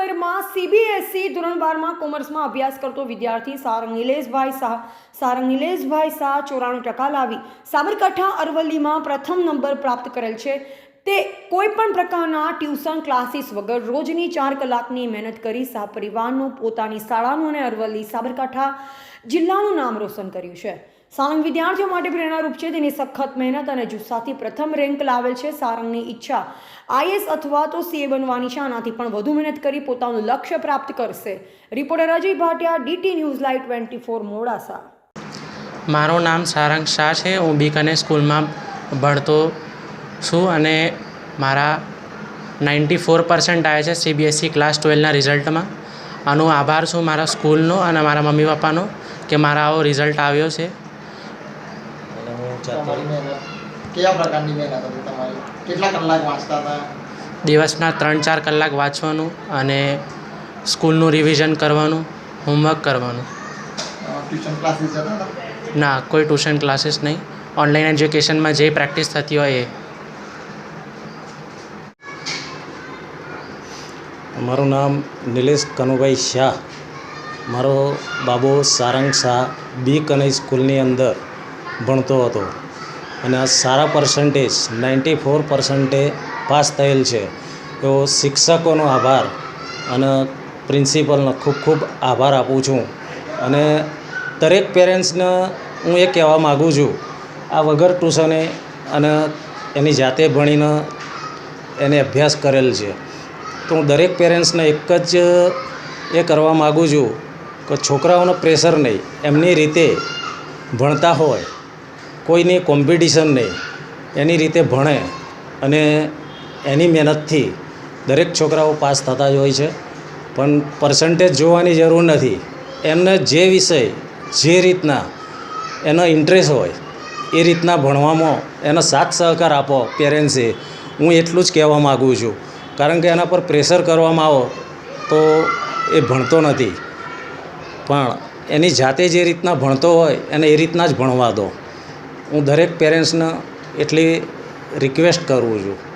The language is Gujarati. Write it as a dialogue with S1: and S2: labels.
S1: શહેરમાં સીબીએસઈ E ધોરણ બારમાં કોમર્સમાં અભ્યાસ કરતો વિદ્યાર્થી સારંગ નિલેશભાઈ શાહ સારંગ નિલેશભાઈ શાહ ચોરાણું ટકા લાવી. સાબરકાંઠા અરવલ્લીમાં પ્રથમ નંબર પ્રાપ્ત કરેલ છે. તે કોઈ પણ પ્રકારના ટ્યુશન ક્લાસીસ વગર રોજની ચાર કલાકની મહેનત કરી શાહ પરિવારનું પોતાની શાળાનું અને અરવલ્લી, સાબરકાંઠા જિલ્લાનું નામ રોશન કર્યું છે. સારંગ વિદ્યાર્થીઓ માટે પ્રેરણારૂપ છે. તેની સખત મહેનત અને જુસ્સાથી પ્રથમ રેન્ક લાવેલ છે સારંગની ઈચ્છા. આઈએસ અથવા તો સીએ બનવાની છે. આનાથી પણ વધુ મહેનત કરી પોતાનું લક્ષ્ય પ્રાપ્ત કરશે. Reporter Ajay Bhatia, DT news live twenty four Modasa.
S2: મારું નામ સારંગ શાહ છે. હું બીકાનેર સ્કૂલમાં ભણતો છું અને મારા નાઇન્ટી ફોર પર્સન્ટ આવ્યા છે સીબીએસસી ક્લાસ ટ્વેલ્વના રિઝલ્ટમાં. આનો આભાર છું મારા સ્કૂલનો અને મારા મમ્મી પપ્પાનો કે મારા આવો રિઝલ્ટ આવ્યો છે.
S3: તમારી મહેનત. કયા પ્રકારની મહેનત હતી તમારી? કેટલા કલાક વાંચતા હતા?
S2: દિવસના ત્રણ ચાર કલાક વાંચવાનું અને સ્કૂલનું રિવિઝન કરવાનું હોમવર્ક કરવાનું.
S3: ટ્યુશન ક્લાસીસ જતા હતા?
S2: ના કોઈ ટ્યુશન ક્લાસીસ નહીં. ઓનલાઈન એજ્યુકેશનમાં જે પ્રેક્ટિસ થતી હોય એ.
S4: મારું નામ નિલેશ કનુભાઈ શાહ. મારો બાબો સારંગ શાહ બી કનઈ સ્કૂલની અંદર. ભણતો હતો. અને આ સારા પર્સન્ટેજ નાઇન્ટી ફોર પર્સન્ટે પાસ થયેલ છે. એવો શિક્ષકોનો આભાર અને પ્રિન્સિપલનો ખૂબ ખૂબ આભાર આપું છું. અને દરેક પેરેન્ટ્સને હું એ કહેવા માગું છું, આ વગર ટ્યુશને અને એની જાતે ભણીને એને અભ્યાસ કરેલ છે. તો હું દરેક પેરેન્ટ્સને એક જ એ કરવા માગું છું કે છોકરાઓનો પ્રેશર નહીં, એમની રીતે ભણતા હોય. કોઈની કોમ્પિટિશન નહીં. એની રીતે ભણે અને એની મહેનતથી દરેક છોકરાઓ પાસ થતા જ હોય છે. પણ પર્સન્ટેજ જોવાની જરૂર નથી. એમને જે વિષય, જે રીતના એનો ઇન્ટરેસ્ટ હોય, એ રીતના ભણવામાં એનો સાથ સહકાર આપો પેરેન્ટ્સે હું એટલું જ કહેવા માગું છું. કારણ કે એના પર પ્રેશર કરવામાં આવો તો એ ભણતો નથી. પણ એની જાતે જે રીતના ભણતો હોય એને એ રીતના જ ભણવા દો. હું દરેક પેરેન્ટ્સને એટલી રિક્વેસ્ટ કરું છું